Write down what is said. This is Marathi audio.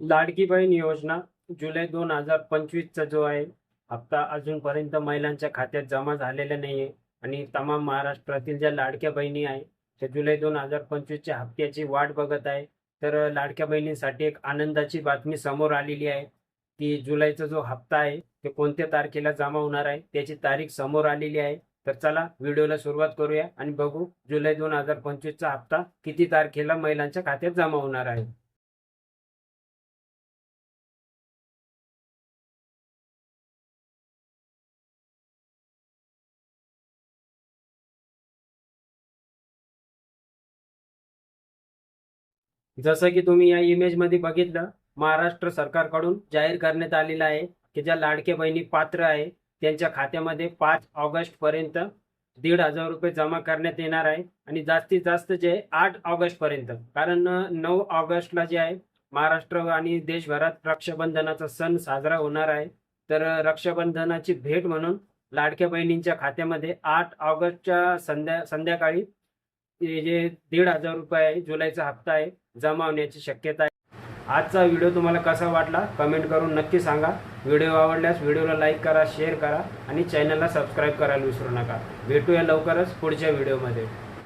लाडकी बहीण योजना जुलै दोन हजार पंचवीसचा जो आहे हप्ता अजूनपर्यंत महिलांच्या खात्यात जमा झालेला नाही आहे आणि तमाम महाराष्ट्रातील ज्या लाडक्या बहिणी आहे त्या जुलै दोन हजार पंचवीसच्या हप्त्याची वाट बघत आहे. तर लाडक्या बहिणींसाठी एक आनंदाची बातमी समोर आलेली आहे की जुलैचा जो हप्ता आहे ते कोणत्या तारखेला जमा होणार आहे त्याची तारीख समोर आलेली आहे. तर चला व्हिडिओला सुरुवात करूया आणि बघू जुलै दोन हजार पंचवीसचा हप्ता किती तारखेला महिलांच्या खात्यात जमा होणार आहे. जसं की तुम्ही या इमेजमध्ये बघितलं महाराष्ट्र सरकारकडून जाहीर करण्यात आलेलं आहे की ज्या लाडक्या बहिणी पात्र आहे त्यांच्या खात्यामध्ये पाच ऑगस्ट पर्यंत दीड हजार रुपये जमा करण्यात येणार आहे आणि जास्तीत जास्त जे आहे आठ ऑगस्ट पर्यंत कारण नऊ ऑगस्टला जे आहे महाराष्ट्र आणि देशभरात रक्षाबंधनाचा सण साजरा होणार आहे. तर रक्षाबंधनाची भेट म्हणून लाडक्या बहिणींच्या खात्यामध्ये आठ ऑगस्टच्या संध्या संध्याकाळी जे दीड हजार रुपये आहे जुलैचा हप्ता आहे जमा होण्याची शक्यता आहे. आजचा व्हिडिओ तुम्हाला कसा वाटला कमेंट करून नक्की सांगा. व्हिडिओ आवडल्यास व्हिडिओला लाईक करा शेअर करा आणि चॅनलला सबस्क्राईब करायला विसरू नका. भेटूया लवकरच पुढच्या व्हिडिओमध्ये.